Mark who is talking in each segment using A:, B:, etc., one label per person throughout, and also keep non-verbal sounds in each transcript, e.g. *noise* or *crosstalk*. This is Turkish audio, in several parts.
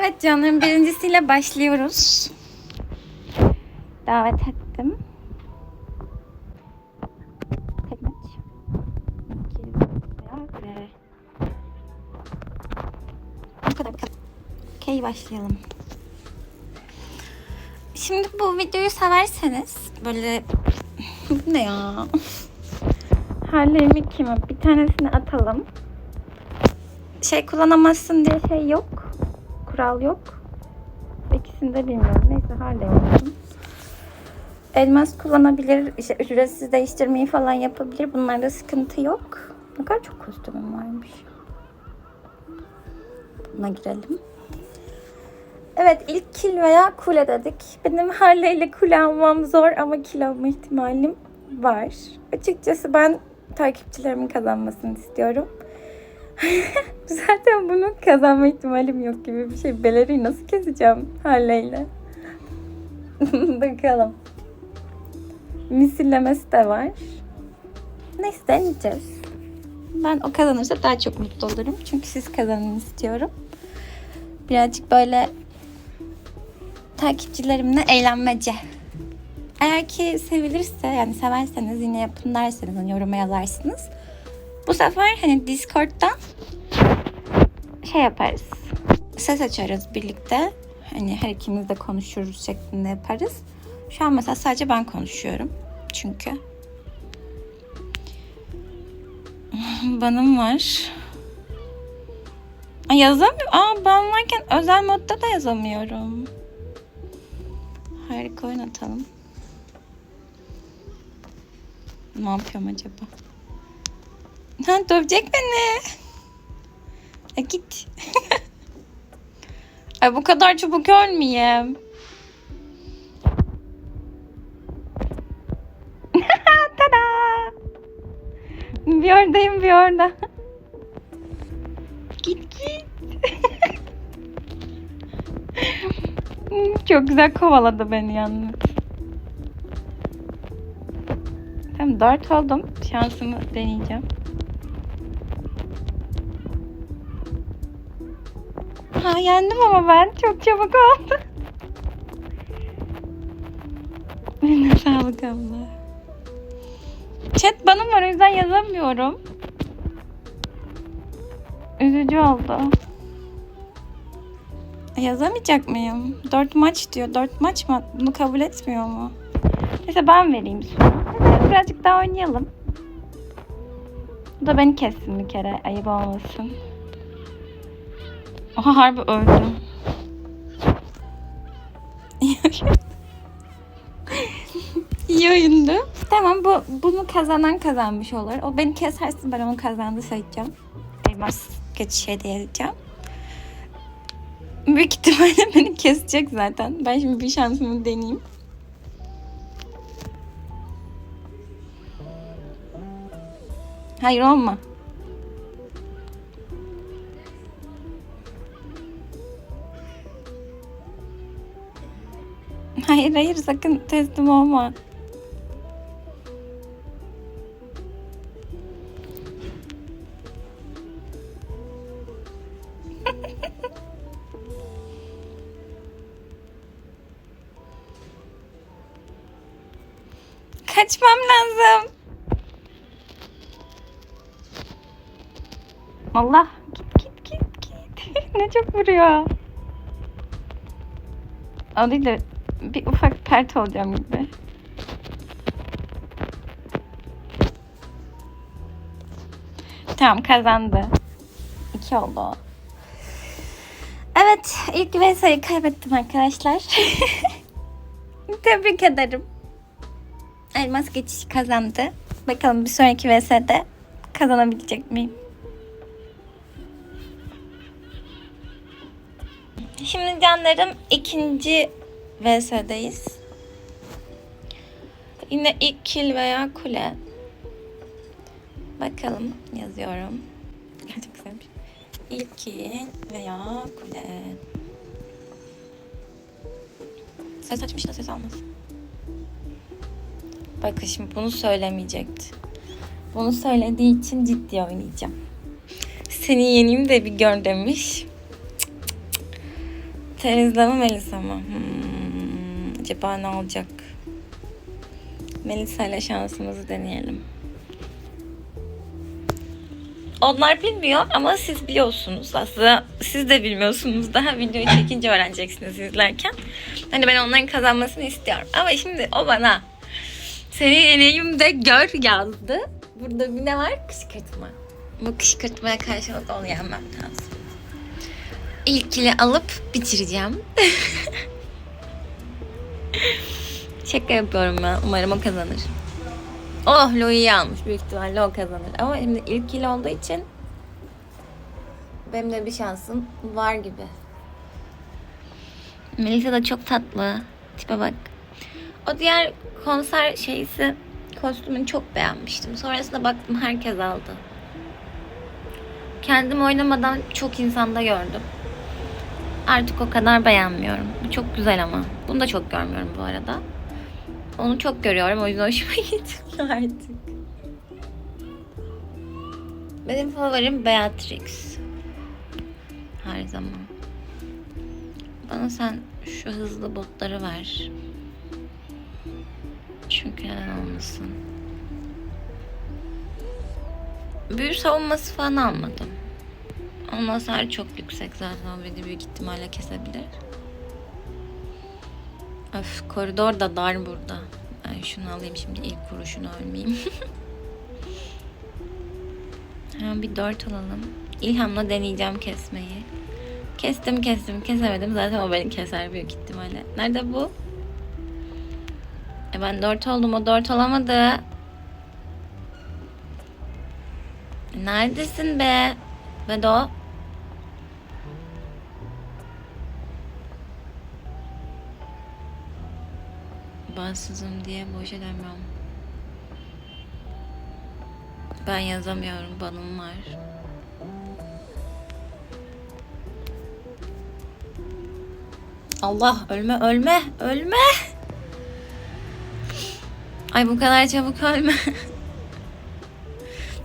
A: Evet canım birincisiyle başlıyoruz. Davet ettim. Ve- Bu kadar. Okey başlayalım. Şimdi bu videoyu severseniz böyle *laughs* ne ya? Harley'imi kime? Bir tanesini atalım. Şey kullanamazsın diye şey yok. Kural yok. İkisini de bilmiyorum. Neyse Harley olsun. Elmas kullanabilir. işte ücretsiz değiştirmeyi falan yapabilir. Bunlarda sıkıntı yok. Ne kadar çok kostümüm varmış. Buna girelim. Evet ilk kil veya kule dedik. Benim Harley ile kule almam zor ama kil alma ihtimalim var. Açıkçası ben takipçilerimin kazanmasını istiyorum. *laughs* Zaten bunun kazanma ihtimalim yok gibi bir şey. Beleri nasıl keseceğim Harley ile? *laughs* Bakalım. Misillemesi de var. Neyse deneyeceğiz. Ben o kazanırsa daha çok mutlu olurum. Çünkü siz kazanın istiyorum. Birazcık böyle takipçilerimle eğlenmece. Eğer ki sevilirse yani severseniz yine yapın derseniz hani yoruma yazarsınız. Bu sefer hani Discord'dan şey yaparız. Ses açarız birlikte. Hani her ikimiz de konuşuruz şeklinde yaparız. Şu an mesela sadece ben konuşuyorum. Çünkü. *laughs* Banım var. Yazamıyorum. Aa ben varken özel modda da yazamıyorum. Harika oynatalım. Ne yapıyorum acaba? Ha dövecek beni. E git. *laughs* Ay bu kadar çabuk ölmeyeyim. *laughs* Tada! Bir oradayım bir orada. git git. *laughs* Çok güzel kovaladı beni yalnız. Tamam dört oldum. Şansımı deneyeceğim. Ha yendim ama ben. Çok çabuk oldu. *laughs* Eline sağlık abla. Chat bana var o yüzden yazamıyorum. Üzücü oldu. Yazamayacak mıyım? Dört maç diyor. Dört maç mı? Bunu kabul etmiyor mu? Neyse ben vereyim sonra. Hadi birazcık daha oynayalım. Bu da beni kessin bir kere. Ayıp olmasın. Oha harbi öldüm. *laughs* İyi oyundu. Tamam bu bunu kazanan kazanmış olur. O beni kesersin ben onu kazandı sayacağım. Elmas geçiş hediye edeceğim. Büyük ihtimalle *laughs* beni kesecek zaten. Ben şimdi bir şansımı deneyeyim. Hayır olma. Hayır hayır sakın teslim olma. *laughs* Kaçmam lazım. Allah git git git git. *laughs* ne çok vuruyor. O de bir ufak pert olacağım gibi. Tamam kazandı. İki oldu. Evet ilk VS'yi kaybettim arkadaşlar. *laughs* Tebrik ederim. Elmas geçişi kazandı. Bakalım bir sonraki VS'de kazanabilecek miyim? Şimdi canlarım ikinci VS'deyiz. Yine ilk kill veya kule. Bakalım yazıyorum. *laughs* Güzelmiş. İlk kill veya kule. Ses açmış da ses almaz. Bakın şimdi bunu söylemeyecekti. Bunu söylediği için ciddi oynayacağım. Seni yeneyim de bir gör demiş. Terizla mı Melisa mı? Hmm, acaba ne olacak? Melisa ile şansımızı deneyelim. Onlar bilmiyor ama siz biliyorsunuz. Aslında siz de bilmiyorsunuz. Daha videoyu *laughs* çekince öğreneceksiniz izlerken. Hani ben onların kazanmasını istiyorum. Ama şimdi o bana seni yeneyim de gör yazdı. Burada bir ne var? Kışkırtma. Bu kışkırtmaya karşılık onu yenmem lazım. İlkili alıp bitireceğim. *laughs* Şaka yapıyorum ben. Umarım o kazanır. Oh Louis'i almış. Büyük ihtimalle o kazanır. Ama şimdi ilk il olduğu için benim de bir şansım var gibi. Melisa da çok tatlı. Tipe bak. O diğer konser şeysi kostümünü çok beğenmiştim. Sonrasında baktım herkes aldı. Kendim oynamadan çok insanda gördüm. Artık o kadar beğenmiyorum. Bu çok güzel ama. Bunu da çok görmüyorum bu arada. Onu çok görüyorum o yüzden hoşuma *laughs* gitmiyor artık. Benim favorim Beatrix. Her zaman. Bana sen şu hızlı botları ver. Çünkü neden olmasın. Büyü savunması falan almadım. Onun hasarı çok yüksek zaten beni büyük ihtimalle kesebilir. Öf koridor da dar burada. Ben şunu alayım şimdi ilk kuruşunu ölmeyeyim. *laughs* Hemen bir dört alalım. İlhamla deneyeceğim kesmeyi. Kestim kestim kesemedim. Zaten o beni keser büyük ihtimalle. Nerede bu? E ben dört oldum o dört olamadı. Neredesin be? Bedo? Bahtsızım diye boş edemiyorum. Ben yazamıyorum. Banım var. Allah ölme ölme ölme. Ay bu kadar çabuk ölme. *laughs*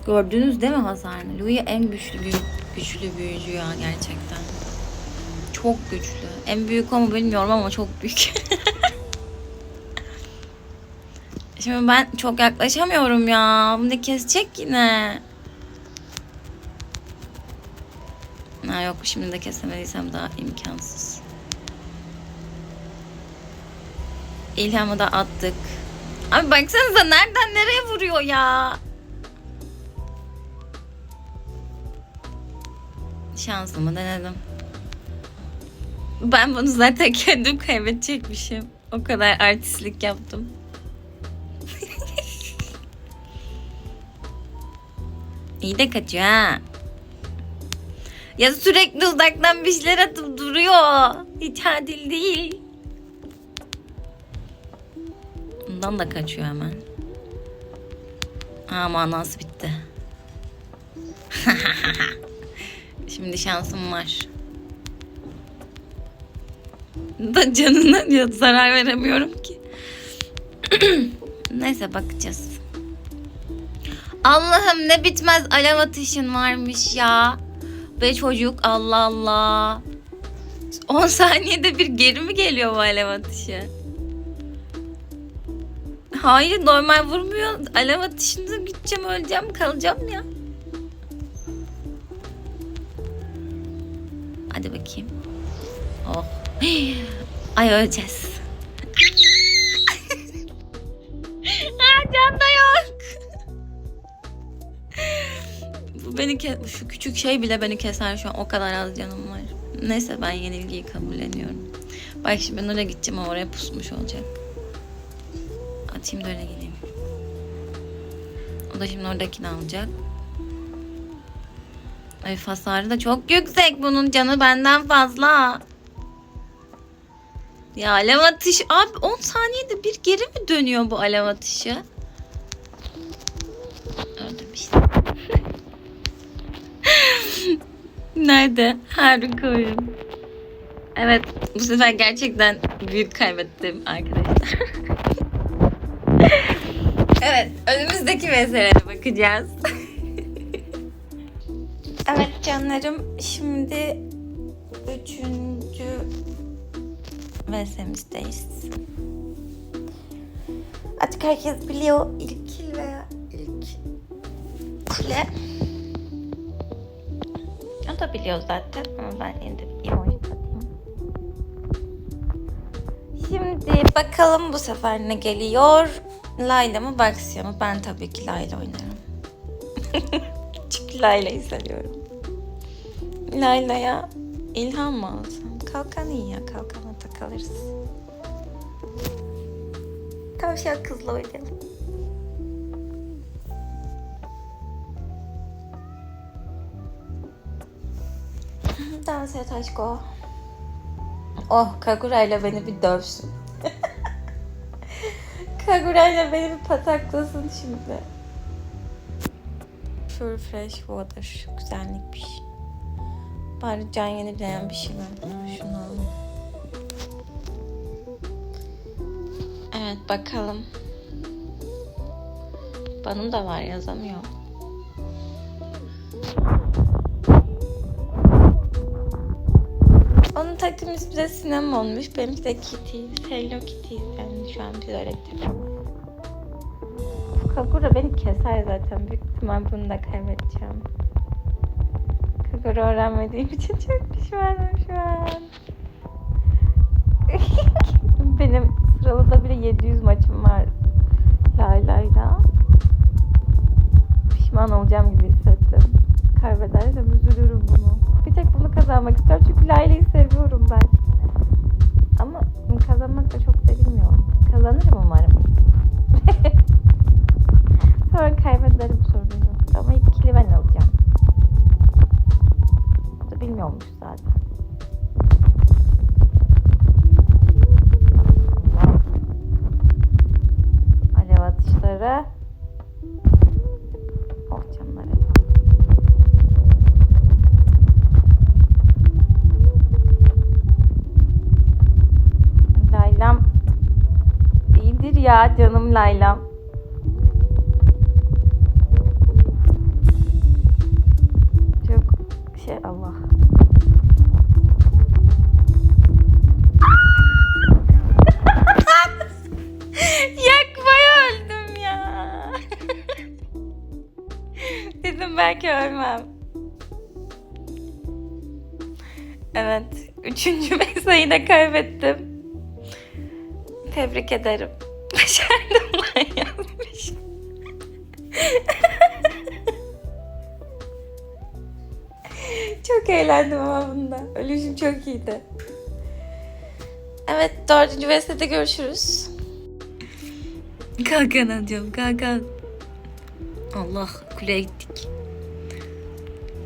A: Gördünüz değil mi hasarını? Louis en güçlü büyü, güçlü büyücü ya gerçekten. Çok güçlü. En büyük o mu bilmiyorum ama çok büyük. *laughs* Şimdi ben çok yaklaşamıyorum ya. Bunu kesecek yine. Ha yok şimdi de kesemediysem daha imkansız. İlhamı da attık. Abi baksanıza nereden nereye vuruyor ya. Şansımı denedim. Ben bunu zaten *laughs* kendim kaybedecekmişim. O kadar artistlik yaptım. İyi de kaçıyor ha. Ya sürekli uzaktan bir şeyler atıp duruyor. Hiç adil değil. Bundan da kaçıyor hemen. Aa manası bitti. *laughs* Şimdi şansım var. Da canına zarar veremiyorum ki. *clears throat* Neyse bakacağız. Allah'ım ne bitmez alev atışın varmış ya. Be çocuk Allah Allah. 10 *laughs* saniyede bir geri mi geliyor bu alev atışı? Hayır normal vurmuyor. Alev atışında gideceğim öleceğim kalacağım ya. Hadi bakayım. Oh. *gasps* Ay öleceğiz. *laughs* Aa, can da. Beni ke- şu küçük şey bile beni keser şu an. O kadar az canım var. Neyse ben yenilgiyi kabulleniyorum. Bak şimdi ben oraya gideceğim ama oraya pusmuş olacak. Atayım da öyle gideyim. O da şimdi oradakini alacak. Ay hasarı da çok yüksek bunun canı benden fazla. Ya alev atışı abi 10 saniyede bir geri mi dönüyor bu alev atışı? Öldüm işte. Nerede? Harika oyun. Evet bu sefer gerçekten büyük kaybettim arkadaşlar. *laughs* evet önümüzdeki meseleye bakacağız. *laughs* evet canlarım şimdi üçüncü VS'mizdeyiz. Artık herkes biliyor ilkil veya ilk kule. O da biliyor zaten ama ben yine de emoji atayım. Şimdi bakalım bu sefer ne geliyor? Layla mı Baxia mı? Ben tabii ki Layla oynarım. *laughs* Çünkü Layla'yı seviyorum. Layla'ya ilham mı alsam? Kalkan iyi ya. Kalkana takılırız. Tavşan kızla oynayalım. Dans et aşko. Oh Kagura ile beni bir dövsün. *laughs* Kagura ile beni bir pataklasın şimdi. Pure fresh water. Güzellikmiş. Bari can yenileyen bir şey. Dur şunu alalım. Evet bakalım. Banım da var yazamıyor. Takdimiz bize sinema olmuş. Benimki de Kitty. Hello Kitty. Yani şu an biz diyoruz. Kagura beni keser zaten. Büyük ihtimal bunu da kaybedeceğim. Kagura öğrenmediğim için çok pişmanım şu an. *laughs* Benim sıralıda bile 700 maçım var. Layla'yla. Pişman olacağım gibi hissettim. Kaybedersem üzülürüm bunu. Tek bunu kazanmak istiyorum çünkü Layla'yı seviyorum ben. Ama kazanmak da çok da bilmiyorum. Kazanırım umarım. *laughs* Sonra kaybederim sorun yok. Ama ilk kili ben alacağım. O da bilmiyormuş zaten. Laylam. Çok şey Allah. *laughs* Yakmaya öldüm ya. *laughs* Dedim belki ölmem. Evet. Üçüncü mesleği de kaybettim. Tebrik ederim. *laughs* Başardım. Çok eğlendim ama bunda. Ölüşüm çok iyiydi. Evet dördüncü vestede görüşürüz. Kalkan alacağım kalkan. Allah kuleye gittik.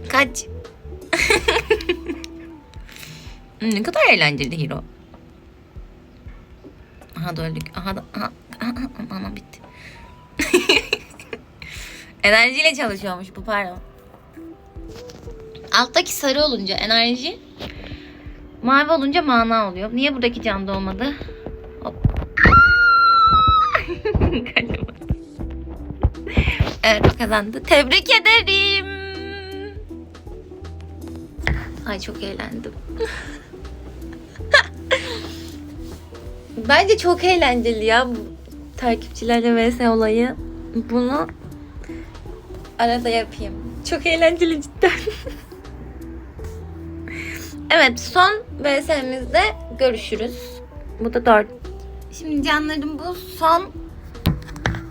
A: Kaç. *laughs* ne kadar eğlenceli hero. Aha da öldük. Aha da aha, aha, aha, aman bitti. *laughs* Enerjiyle çalışıyormuş bu pardon. Alttaki sarı olunca enerji, mavi olunca mana oluyor. Niye buradaki camda olmadı? Hop. *laughs* Evet kazandı. Tebrik ederim. Ay çok eğlendim. *laughs* Bence çok eğlenceli ya bu takipçilerle vs olayı. Bunu arada yapayım. Çok eğlenceli cidden. *laughs* evet son VS'mizde görüşürüz. Bu da dört. Şimdi canlarım bu son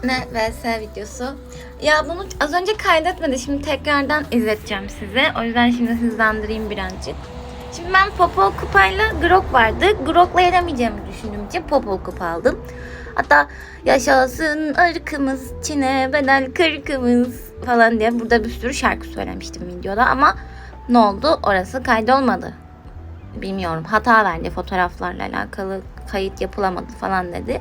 A: ne VS videosu. Ya bunu az önce kaydetmedi. Şimdi tekrardan izleteceğim size. O yüzden şimdi hızlandırayım birazcık. Şimdi ben Popol kupayla Grok vardı. Grok'la yenemeyeceğimi düşündüğüm için Popol kupa aldım. Hatta yaşasın ırkımız, Çin'e bedel kırkımız falan diye burada bir sürü şarkı söylemiştim videoda ama ne oldu? Orası kaydolmadı. Bilmiyorum. Hata verdi fotoğraflarla alakalı kayıt yapılamadı falan dedi.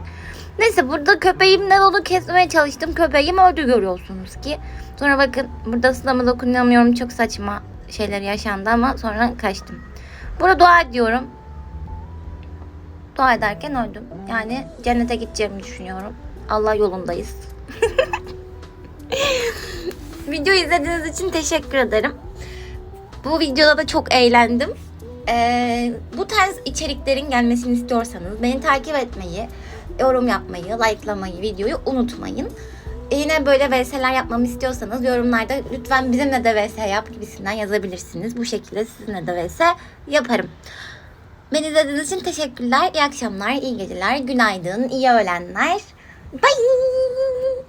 A: Neyse burada köpeğimden onu kesmeye çalıştım. Köpeğim öldü görüyorsunuz ki. Sonra bakın burada sınavı dokunamıyorum. Çok saçma şeyler yaşandı ama sonra kaçtım. Burada dua ediyorum. Dua ederken öldüm. Yani cennete gideceğimi düşünüyorum. Allah yolundayız. *laughs* Video izlediğiniz için teşekkür ederim. Bu videoda da çok eğlendim. Ee, bu tarz içeriklerin gelmesini istiyorsanız beni takip etmeyi, yorum yapmayı, likelamayı, videoyu unutmayın. Yine böyle VS'ler yapmamı istiyorsanız yorumlarda lütfen bizimle de VS yap gibisinden yazabilirsiniz. Bu şekilde sizinle de VS yaparım. Beni izlediğiniz için teşekkürler. İyi akşamlar, iyi geceler, günaydın, iyi öğlenler. Bye!